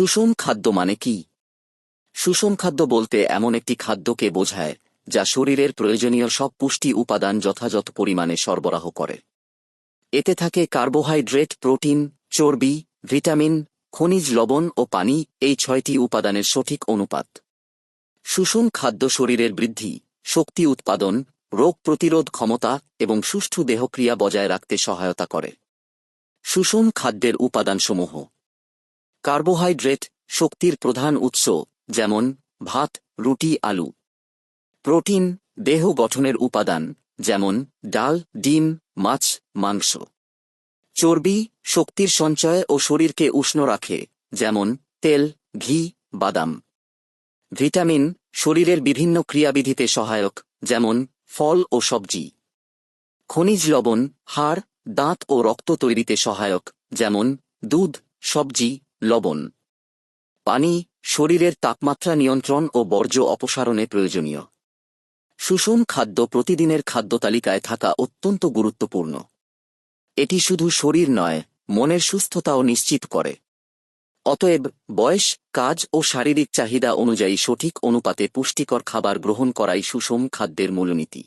সুষম খাদ্য মানে কি? সুষম খাদ্য বলতে এমন একটি খাদ্যকে বোঝায়, যা শরীরের প্রয়োজনীয় সব পুষ্টি উপাদান যথাযথ পরিমাণে সরবরাহ করে। এতে থাকে কার্বোহাইড্রেট, প্রোটিন, চর্বি, ভিটামিন, খনিজ লবণ ও পানি, এই ছয়টি উপাদানের সঠিক অনুপাত। সুষম খাদ্য শরীরের বৃদ্ধি, শক্তি উৎপাদন, রোগ প্রতিরোধ ক্ষমতা এবং সুষ্ঠু দেহক্রিয়া বজায় রাখতে সহায়তা করে। সুষম খাদ্যের উপাদানসমূহ কার্বোহাইড্রেট শক্তির প্রধান উৎস, যেমন ভাত, রুটি, আলু। প্রোটিন, দেহ গঠনের উপাদান, যেমন ডাল, ডিম, মাছ, মাংস। চর্বি শক্তির সঞ্চয় ও শরীরকে উষ্ণ রাখে, যেমন তেল, ঘি, বাদাম। ভিটামিন শরীরের বিভিন্ন ক্রিয়াবিধিতে সহায়ক, যেমন ফল ও সবজি। খনিজ লবণ, হাড়, দাঁত ও রক্ত তৈরিতে সহায়ক, যেমন দুধ, সবজি লবণ। পানি, শরীরের তাপমাত্রা নিয়ন্ত্রণ ও বর্জ্য অপসারণে প্রয়োজনীয়। সুষম খাদ্য প্রতিদিনের খাদ্য তালিকায় থাকা অত্যন্ত গুরুত্বপূর্ণ। এটি শুধু শরীর নয়, মনের সুস্থতাও নিশ্চিত করে। অতএব, বয়স, কাজ ও শারীরিক চাহিদা অনুযায়ী সঠিক অনুপাতে পুষ্টিকর খাবার গ্রহণ করাই সুষম খাদ্যের মূলনীতি।